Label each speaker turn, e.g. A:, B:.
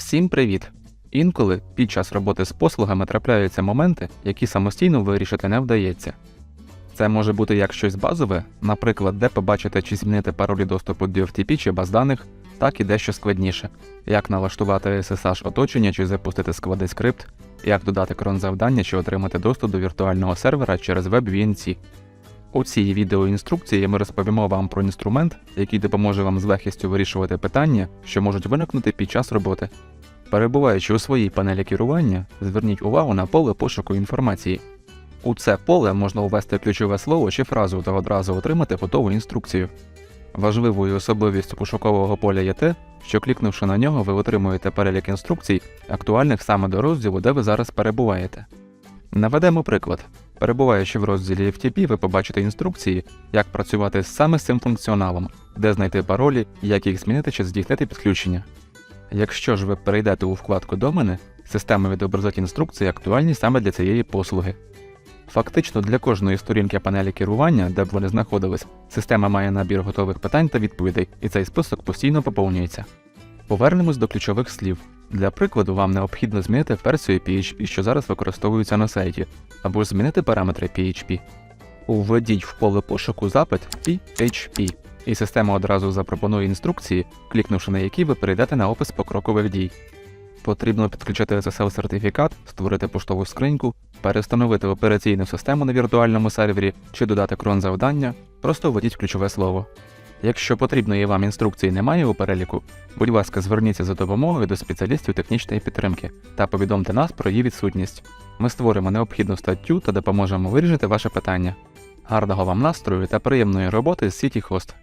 A: Всім привіт! Інколи під час роботи з послугами трапляються моменти, які самостійно вирішити не вдається. Це може бути як щось базове, наприклад, де побачити чи змінити паролі доступу до FTP чи баз даних, так і дещо складніше, як налаштувати SSH оточення чи запустити складний скрипт, як додати крон завдання чи отримати доступ до віртуального сервера через WebVNC. У цій відеоінструкції ми розповімо вам про інструмент, який допоможе вам з легкістю вирішувати питання, що можуть виникнути під час роботи. Перебуваючи у своїй панелі керування, зверніть увагу на поле пошуку інформації. У це поле можна ввести ключове слово чи фразу та одразу отримати готову інструкцію. Важливою особливістю пошукового поля є те, що клікнувши на нього, ви отримуєте перелік інструкцій, актуальних саме до розділу, де ви зараз перебуваєте. Наведемо приклад. Перебуваючи в розділі FTP, ви побачите інструкції, як працювати саме з цим функціоналом, де знайти паролі, як їх змінити чи здійснити підключення. Якщо ж ви перейдете у вкладку Домени, система відобразить інструкції, актуальні саме для цієї послуги. Фактично для кожної сторінки панелі керування, де б вони знаходились, система має набір готових питань та відповідей, і цей список постійно поповнюється. Повернемось до ключових слів. Для прикладу, вам необхідно змінити версію PHP, що зараз використовується на сайті, або ж змінити параметри PHP. Введіть в поле пошуку запит PHP, і система одразу запропонує інструкції, клікнувши на які ви перейдете на опис покрокових дій. Потрібно підключити SSL-сертифікат, створити поштову скриньку, перестановити операційну систему на віртуальному сервері чи додати крон завдання, просто введіть ключове слово. Якщо потрібної вам інструкції немає у переліку, будь ласка, зверніться за допомогою до спеціалістів технічної підтримки та повідомте нас про її відсутність. Ми створимо необхідну статтю та допоможемо вирішити ваше питання. Гарного вам настрою та приємної роботи з City Host.